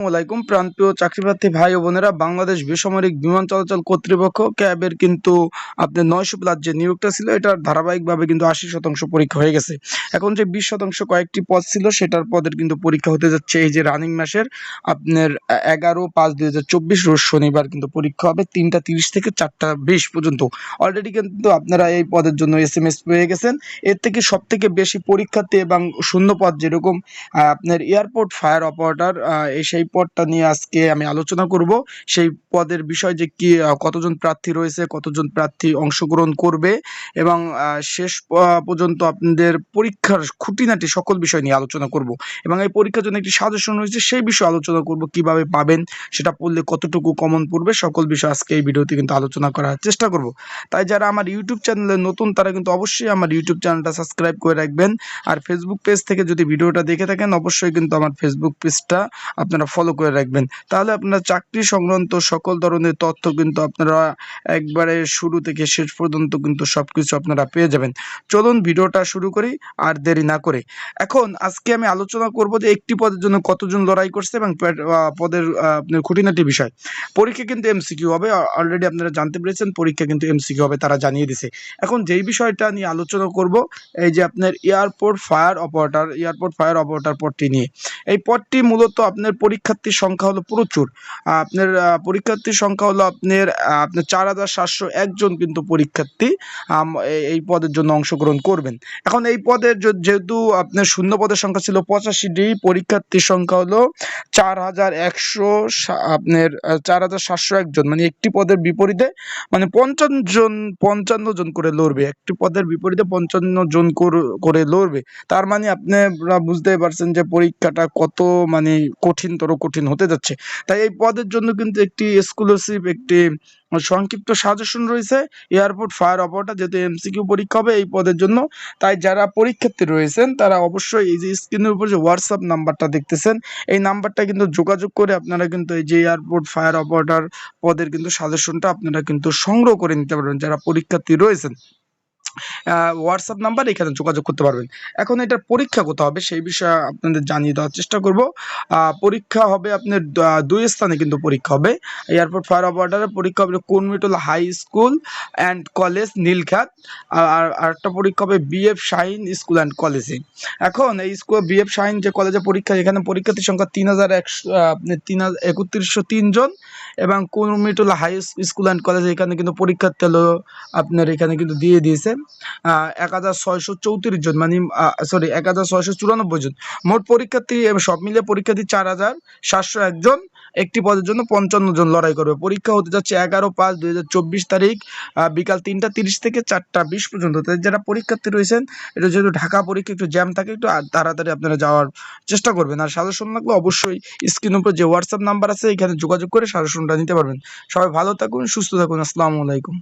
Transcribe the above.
আসসালামাইকুম প্রান্তীয় চাকরিপ্রার্থী ভাই ও বোনেরা, বাংলাদেশ বেসামরিক বিমান চলাচল কর্তৃপক্ষ ক্যাবের কিন্তু আপনার নয়শো প্লাস যে নিয়োগটা ছিল, এটার ধারাবাহিকভাবে কিন্তু আশি শতাংশ পরীক্ষা হয়ে গেছে। এখন যে বিশ শতাংশ কয়েকটি পদ ছিল, সেটার পদের কিন্তু পরীক্ষা হতে যাচ্ছে এই যে রানিং মাসের। আপনার এগারো পাঁচ দুই হাজার চব্বিশ রোজ শনিবার কিন্তু পরীক্ষা হবে তিনটা তিরিশ থেকে চারটা বিশ পর্যন্ত। অলরেডি কিন্তু আপনারা এই পদের জন্য এস এম এস পেয়ে গেছেন। এর থেকে সব থেকে বেশি পরীক্ষার্থী এবং শূন্য পদ যেরকম আপনার এয়ারপোর্ট ফায়ার অপারেটর এই সেই পদটা নিয়ে আজকে আমি আলোচনা করব। সেই পদের বিষয় যে কি কতজন প্রার্থী রয়েছে, কতজন প্রার্থী অংশগ্রহণ করবে এবং শেষ পর্যন্ত আপনাদের পরীক্ষার খুঁটিনাটি সকল বিষয় নিয়ে আলোচনা করব এবং এই পরীক্ষার জন্য একটি সাজেশন রয়েছে, সেই বিষয়ে আলোচনা করব, কীভাবে পাবেন সেটা পড়লে কতটুকু কমন পড়বে, সকল বিষয় আজকে এই ভিডিওতে কিন্তু আলোচনা করার চেষ্টা করব। তাই যারা আমার ইউটিউব চ্যানেলে নতুন, তারা কিন্তু অবশ্যই আমার ইউটিউব চ্যানেলটা সাবস্ক্রাইব করে রাখবেন। আর ফেসবুক পেজ থেকে যদি ভিডিওটা দেখে থাকেন, অবশ্যই কিন্তু আমার ফেসবুক পেজটা আপনারা ফলো করে রাখবেন। তাহলে আপনার চাকরি সংক্রান্ত সকল ধরনের তথ্য কিন্তু আপনারা একবারে শুরু থেকে শেষ পর্যন্ত কিন্তু সবকিছু আপনারা পেয়ে যাবেন। চলুন ভিডিওটা শুরু করি আর দেরি না করে। এখন আজকে আমি আলোচনা করব যে একটি পদের জন্য কতজন লড়াই করছে এবং পদের আপনার খুঁটিনাটি বিষয়। পরীক্ষা কিন্তু এমসিকিউ হবে অলরেডি আপনারা জানতে পেরেছেন, পরীক্ষা কিন্তু এমসিকিউ হবে, তারা জানিয়ে দিছে। এখন যেই বিষয়টা নিয়ে আলোচনা করব, এই যে আপনার airport fire operator, airport fire operator পদটি নিয়ে। এই পদটি মূলত আপনার পরীক্ষার্থীর সংখ্যা হলো প্রচুর। আপনার পরীক্ষার্থীর সংখ্যা হলো আপনার আপনার চার হাজার সাতশো একজন কিন্তু পরীক্ষার্থী এই- পদের জন্য অংশগ্রহণ করবেন। এখন এই পদের যেহেতু আপনার শূন্য পদের সংখ্যা ছিল পঁচাশিটি, পরীক্ষার্থীর সংখ্যা হলো চার হাজার একশো আপনার চার হাজার সাতশো একজন মানে একটি পদের বিপরীতে মানে পঞ্চান্ন জন পঞ্চান্ন জন করে লড়বে। একটি পদের বিপরীতে পঞ্চান্ন জন কর- লড়বে। তার মানে আপনারা বুঝতে পারছেন যে পরীক্ষাটা কত মানে কঠিনতর কঠিন হতে যাচ্ছে। তাই এই পদের জন্য কিন্তু একটি স্কলারশিপ একটি সংক্ষিপ্ত সাজেশন রয়েছে। এয়ারপোর্ট ফায়ার অপারেটর যেহেতু এমসিকিউ পরীক্ষা হবে এই পদের জন্য। তাই যারা পরীক্ষার্থী রয়েছেন, তারা অবশ্যই এই যে স্ক্রিনের উপর যে হোয়াটসঅ্যাপ নাম্বারটা দেখতেছেন, এই নাম্বারটা কিন্তু যোগাযোগ করে আপনারা কিন্তু এই যে এয়ারপোর্ট ফায়ার অপারেটর পদের কিন্তু সাজেশনটা আপনারা কিন্তু সংগ্রহ করে নিতে পারবেন, যারা পরীক্ষার্থী রয়েছেন। হোয়াটসঅ্যাপ নাম্বার এখানে যোগাযোগ করতে পারবেন। এখন এটার পরীক্ষা কোথাও হবে সেই বিষয়ে আপনাদের জানিয়ে দেওয়ার চেষ্টা করব। পরীক্ষা হবে আপনার দুই স্থানে কিন্তু পরীক্ষা হবে। এয়ারপোর্ট ফায়ার অপারেটারের পরীক্ষা হবে Kurmitola high school and college Nilkhet. আর, আর- আরেকটা পরীক্ষা হবে বিএফ শাহিন স্কুল অ্যান্ড কলেজে। এখন এই স্কুল বিএফ শাহিন যে কলেজে পরীক্ষা, এখানে পরীক্ষার্থীর সংখ্যা তিন হাজার একশো তিন হাজার একত্রিশশো তিনজন এবং কুর্মিটল হাই স্কুল অ্যান্ড কলেজে এখানে কিন্তু পরীক্ষার্থী হলো আপনার এখানে কিন্তু দিয়ে দিয়েছে। এক হাজার ছয়শো চৌত্রিশ জন মানে সরি এক হাজার ছয়শো চুরানব্বই জন। মোট পরীক্ষার্থী সব মিলিয়ে পরীক্ষার্থী চার হাজার সাতশো একজন একটি পদের জন্য পঞ্চান্ন জন লড়াই করবে। পরীক্ষা হতে যাচ্ছে এগারো পাঁচ দুই তারিখ বিকাল তিনটা তিরিশ থেকে চারটা বিশ পর্যন্ত। যারা পরীক্ষার্থী রয়েছেন, এটা যেহেতু ঢাকা পরীক্ষা একটু জ্যাম থাকে, একটু তাড়াতাড়ি আপনারা যাওয়ার চেষ্টা করবেন। আর সাজেশন লাগলে অবশ্যই স্ক্রিন উপর যে হোয়াটসঅ্যাপ নাম্বার আছে, এখানে যোগাযোগ করে সাজেশনটা নিতে পারবেন। সবাই ভালো থাকুন, সুস্থ থাকুন, আসসালামু আলাইকুম।